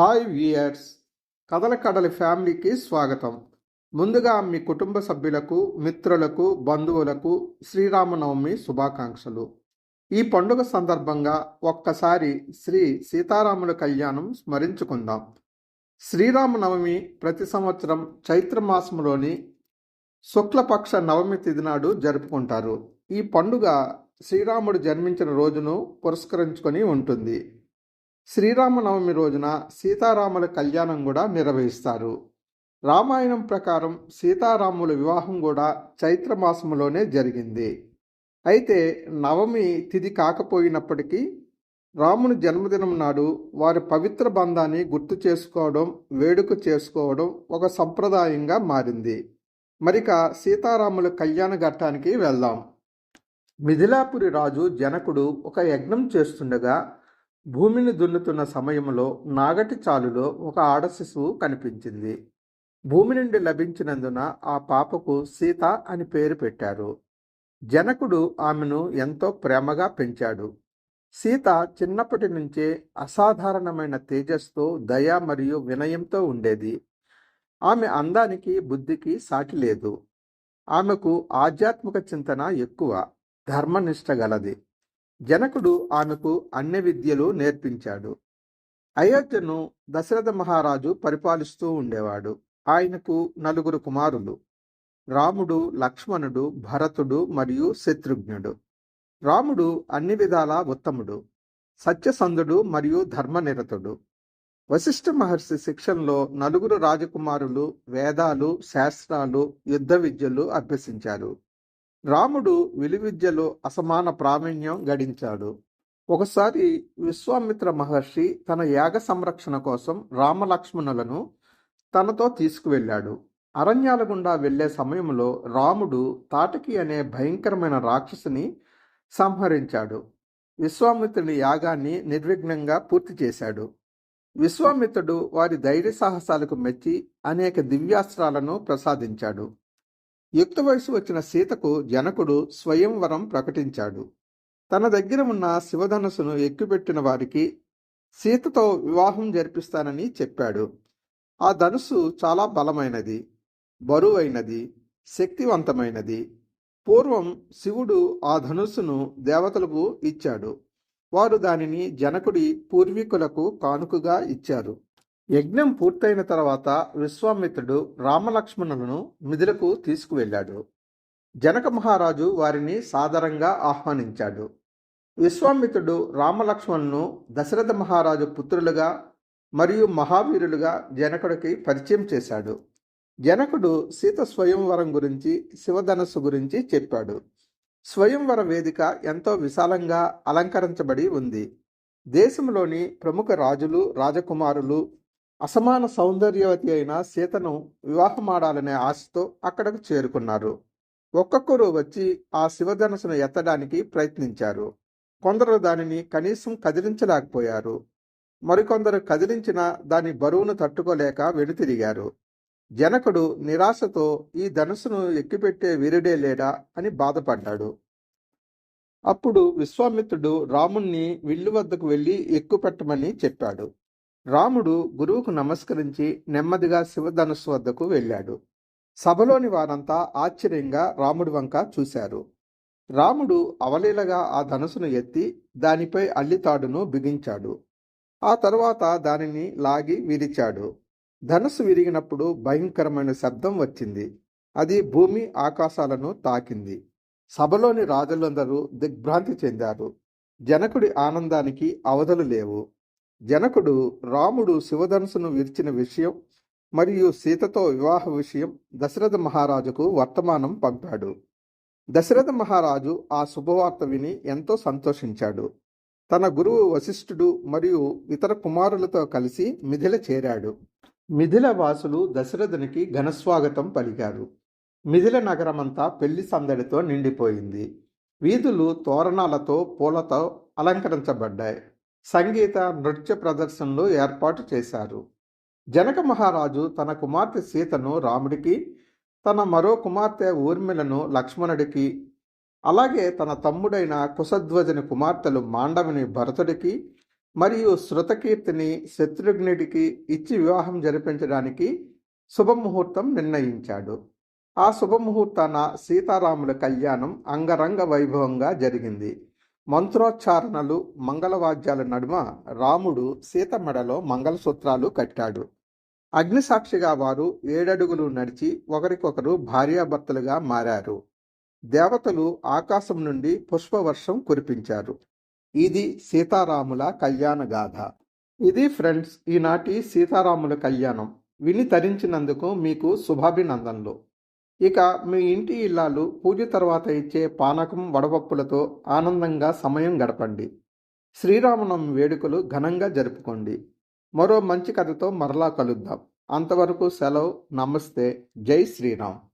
Hi viewers కథల కడలి ఫ్యామిలీకి స్వాగతం. ముందుగా మీ కుటుంబ సభ్యులకు మిత్రులకు బంధువులకు శ్రీరామనవమి శుభాకాంక్షలు. ఈ పండుగ సందర్భంగా ఒక్కసారి శ్రీ సీతారాముల కళ్యాణం స్మరించుకుందాం. శ్రీరామనవమి ప్రతి సంవత్సరం చైత్రమాసంలోని శుక్లపక్ష నవమి తిథి నాడు జరుపుకుంటారు. ఈ పండుగ శ్రీరాముడు జన్మించిన రోజును పురస్కరించుకొని ఉంటుంది. శ్రీరామనవమి రోజున సీతారాముల కళ్యాణం కూడా నిర్వహిస్తారు. రామాయణం ప్రకారం సీతారాముల వివాహం కూడా చైత్రమాసంలోనే జరిగింది. అయితే నవమి తిథి కాకపోయినప్పటికీ రాముని జన్మదినం నాడు వారి పవిత్ర బంధాన్ని గుర్తు చేసుకోవడం వేడుక చేసుకోవడం ఒక సంప్రదాయంగా మారింది. మరిక సీతారాముల కళ్యాణ ఘట్టానికి వెళ్దాం. మిథిలాపురి రాజు జనకుడు ఒక యజ్ఞం చేస్తుండగా భూమిని దున్నుతున్న సమయంలో నాగటి చాలులో ఒక ఆడ శిశువు కనిపించింది. భూమి నుండి లభించినందున ఆ పాపకు సీత అని పేరు పెట్టారు. జనకుడు ఆమెను ఎంతో ప్రేమగా పెంచాడు. సీత చిన్నప్పటి నుంచే అసాధారణమైన తేజస్తో దయ మరియు వినయంతో ఉండేది. ఆమె అందానికి బుద్ధికి సాటి లేదు. ఆమెకు ఆధ్యాత్మిక చింతన ఎక్కువ ధర్మనిష్ట గలది. జనకుడు ఆమెకు అన్ని విద్యలు నేర్పించాడు. అయోధ్యను దశరథ మహారాజు పరిపాలిస్తూ ఉండేవాడు. ఆయనకు నలుగురు కుమారులు. రాముడు లక్ష్మణుడు భరతుడు మరియు శత్రుఘ్నుడు. రాముడు అన్ని విధాలా ఉత్తముడు. సత్యసంధుడు మరియు ధర్మనిరతుడు. వశిష్ఠ మహర్షి శిక్షణలో నలుగురు రాజకుమారులు వేదాలు శాస్త్రాలు యుద్ధ విద్యలు అభ్యసించారు. రాముడు విలువిద్యలో అసమాన ప్రావీణ్యం గడించాడు. ఒకసారి విశ్వామిత్ర మహర్షి తన యాగ సంరక్షణ కోసం రామలక్ష్మణులను తనతో తీసుకువెళ్ళాడు. అరణ్యాల గుండా వెళ్ళే సమయంలో రాముడు తాటకి అనే భయంకరమైన రాక్షసుని సంహరించాడు. విశ్వామిత్రుని యాగాన్ని నిర్విఘ్నంగా పూర్తి చేశాడు. విశ్వామిత్రుడు వారి ధైర్య సాహసాలకు మెచ్చి అనేక దివ్యాస్త్రాలను ప్రసాదించాడు. యుక్త వయసు వచ్చిన సీతకు జనకుడు స్వయంవరం ప్రకటించాడు. తన దగ్గర ఉన్న శివధనుసును ఎక్కుపెట్టిన వారికి సీతతో వివాహం జరిపిస్తానని చెప్పాడు. ఆ ధనుసు చాలా బలమైనది బరువైనది శక్తివంతమైనది. పూర్వం శివుడు ఆ ధనుస్సును దేవతలకు ఇచ్చాడు. వారు దానిని జనకుడి పూర్వీకులకు కానుకగా ఇచ్చారు. యజ్ఞం పూర్తయిన తర్వాత విశ్వామిత్రుడు రామలక్ష్మణులను మిథులకు తీసుకువెళ్ళాడు. జనక మహారాజు వారిని సాదరంగా ఆహ్వానించాడు. విశ్వామిత్రుడు రామలక్ష్మణును దశరథ మహారాజు పుత్రులుగా మరియు మహావీరులుగా జనకుడికి పరిచయం చేశాడు. జనకుడు సీత స్వయంవరం గురించి శివధనస్సు గురించి చెప్పాడు. స్వయంవర వేదిక ఎంతో విశాలంగా అలంకరించబడి ఉంది. దేశంలోని ప్రముఖ రాజులు రాజకుమారులు అసమాన సౌందర్యవతి అయిన సీతను వివాహమాడాలనే ఆశతో అక్కడకు చేరుకున్నారు. ఒక్కొక్కరు వచ్చి ఆ శివధనసును ఎత్తడానికి ప్రయత్నించారు. కొందరు దానిని కనీసం కదిలించలేకపోయారు. మరికొందరు కదిలించిన దాని బరువును తట్టుకోలేక వెనుతిరిగారు. జనకుడు నిరాశతో ఈ ధనుసును ఎక్కిపెట్టే వీరుడే లేడా అని బాధపడ్డాడు. అప్పుడు విశ్వామిత్రుడు రాముణ్ణి విల్లు వద్దకు వెళ్ళి ఎక్కుపెట్టమని చెప్పాడు. రాముడు గురువుకు నమస్కరించి నెమ్మదిగా శివధనుస్సు వద్దకు వెళ్ళాడు. సభలోని వారంతా ఆశ్చర్యంగా రాముడి వంక చూశారు. రాముడు అవలీలగా ఆ ధనుసును ఎత్తి దానిపై అల్లితాడును బిగించాడు. ఆ తరువాత దానిని లాగి విరిచాడు. ధనుసు విరిగినప్పుడు భయంకరమైన శబ్దం వచ్చింది. అది భూమి ఆకాశాలను తాకింది. సభలోని రాజులందరూ దిగ్భ్రాంతి చెందారు. జనకుడి ఆనందానికి అవధులు లేవు. జనకుడు రాముడు శివధనుసును విరిచిన విషయం మరియు సీతతో వివాహ విషయం దశరథ మహారాజుకు వర్తమానం పంపాడు. దశరథ మహారాజు ఆ శుభవార్త విని ఎంతో సంతోషించాడు. తన గురువు వశిష్ఠుడు మరియు ఇతర కుమారులతో కలిసి మిథిల చేరాడు. మిథిల వాసులు దశరథునికి ఘనస్వాగతం పలికారు. మిథిల నగరమంతా పెళ్ళి సందడితో నిండిపోయింది. వీధులు తోరణాలతో పూలతో అలంకరించబడ్డాయి. సంగీత నృత్య ప్రదర్శనలు ఏర్పాటు చేశారు. జనక మహారాజు తన కుమార్తె సీతను రాముడికి తన మరో కుమార్తె ఊర్మిళను లక్ష్మణుడికి అలాగే తన తమ్ముడైన కుశధ్వజని కుమార్తెలు మాండవిని భరతుడికి మరియు శృతకీర్తిని శత్రుఘ్నుడికి ఇచ్చి వివాహం జరిపించడానికి శుభముహూర్తం నిర్ణయించాడు. ఆ శుభముహూర్తాన సీతారాముల కళ్యాణం అంగరంగ వైభవంగా జరిగింది. మంత్రోచ్చారణలు మంగళవాద్యాల నడుమ రాముడు సీత మెడలో మంగళసూత్రాలు కట్టాడు. అగ్నిసాక్షిగా వారు ఏడడుగులు నడిచి ఒకరికొకరు భార్యాభర్తలుగా మారారు. దేవతలు ఆకాశం నుండి పుష్పవర్షం కురిపించారు. ఇది సీతారాముల కళ్యాణ గాథ. ఇది ఫ్రెండ్స్ ఈనాటి సీతారాముల కళ్యాణం. విని తరించినందుకు మీకు శుభాభినందనలు. ఇక మీ ఇంటి ఇల్లాలు పూజ తర్వాత ఇచ్చే పానకం వడపప్పులతో ఆనందంగా సమయం గడపండి. శ్రీరామనవమి వేడుకలు ఘనంగా జరుపుకోండి. మరో మంచి కథతో మరలా కలుద్దాం. అంతవరకు సెలవు. నమస్తే. జై శ్రీరామ్.